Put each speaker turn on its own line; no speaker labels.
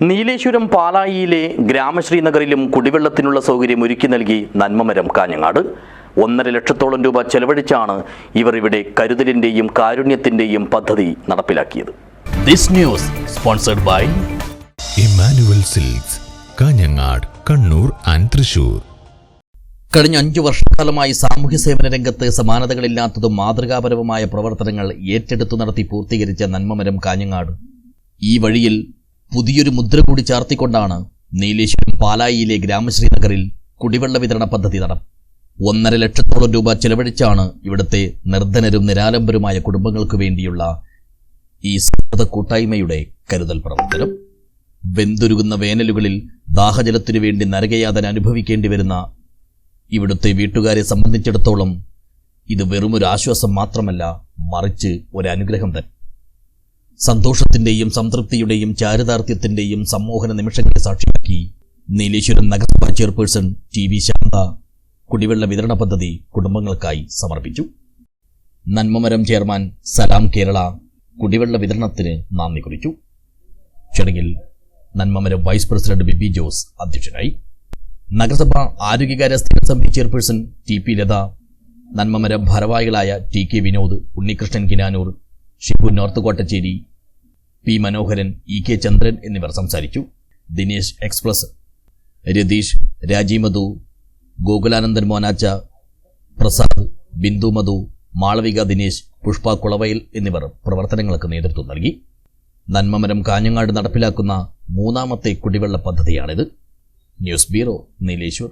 നീലേശ്വരം പാലായിയിലെ ഗ്രാമശ്രീ നഗറിലും കുടിവെള്ളത്തിനുള്ള സൗകര്യം ഒരുക്കി നൽകി നന്മമരം കാഞ്ഞങ്ങാട്. ഒന്നര ലക്ഷത്തോളം രൂപ ചെലവഴിച്ചാണ് ഇവർ ഇവിടെ കരുതലിന്റെയും കാരുണ്യത്തിന്റെയും പദ്ധതി നടപ്പിലാക്കിയത്. This news sponsored by
Emmanuel silks Kanhangad Kannur and Thrissur.
കഴിഞ്ഞ അഞ്ചു വർഷക്കാലമായി സാമൂഹ്യ സേവന രംഗത്ത് സമാനതകളില്ലാത്തതും മാതൃകാപരവുമായ പ്രവർത്തനങ്ങൾ ഏറ്റെടുത്തു നടത്തി പൂർത്തീകരിച്ച നന്മമരം കാഞ്ഞങ്ങാട്. ഈ വഴിയിൽ പുതിയൊരു മുദ്ര കൂടി ചാർത്തിക്കൊണ്ടാണ് നീലേശ്വരം പാലായിയിലെ ഗ്രാമശ്രീ നഗറിൽ കുടിവെള്ള വിതരണ പദ്ധതി നട ഒന്നര ലക്ഷത്തോളം രൂപ ചെലവഴിച്ചാണ് ഇവിടുത്തെ നിർധനരും നിരാലംബരുമായ കുടുംബങ്ങൾക്ക് വേണ്ടിയുള്ള ഈ സൗഹൃദ കൂട്ടായ്മയുടെ കരുതൽ പ്രവർത്തനം. വെന്തുരുകുന്ന വേനലുകളിൽ ദാഹജലത്തിനു വേണ്ടി നരകയാതന അനുഭവിക്കേണ്ടി വരുന്ന ഇവിടുത്തെ വീട്ടുകാരെ സംബന്ധിച്ചിടത്തോളം ഇത് വെറുമൊരു ആശ്വാസം മാത്രമല്ല മറിച്ച് ഒരു അനുഗ്രഹം തന്നെ. സന്തോഷത്തിന്റെയും സംതൃപ്തിയുടെയും ചാരിതാർത്ഥ്യത്തിന്റെയും സമ്മോഹന നിമിഷങ്ങളെ സാക്ഷിയാക്കി നീലേശ്വരം നഗരസഭാ ചെയർപേഴ്സൺ ടി വി ശാന്ത കുടിവെള്ള വിതരണ പദ്ധതി കുടുംബങ്ങൾക്കായി സമർപ്പിച്ചു. നന്മമരം ചെയർമാൻ സലാം കേരള കുടിവെള്ള വിതരണത്തിന് നന്ദി കുറിച്ചു. ചടങ്ങിൽ നന്മമരം വൈസ് പ്രസിഡന്റ് ബിബി ജോസ് അധ്യക്ഷനായി. നഗരസഭ ആരോഗ്യകാര്യ സ്ഥിര സമിതി chairperson T P Latha Nanmamaram ഭാരവാഹികളായ T K Vinod Unnikrishnan Kinanur Shibu north Kottacheri P Manoharan E K Chandran എന്നിവർ സംസാരിച്ചു. ദിനേശ് എക്സ്പ്രസ് രതീഷ് രാജീമധു ഗോകുലാനന്ദൻ മോനാച്ച പ്രസാദ് ബിന്ദു മധു മാളവിക ദിനേശ് പുഷ്പ കുളവയൽ എന്നിവർ പ്രവർത്തനങ്ങൾക്ക് നേതൃത്വം നൽകി. നന്മമരം കാഞ്ഞങ്ങാട് നടപ്പിലാക്കുന്ന മൂന്നാമത്തെ കുടിവെള്ള പദ്ധതിയാണിത്. News bureau Nileshwar.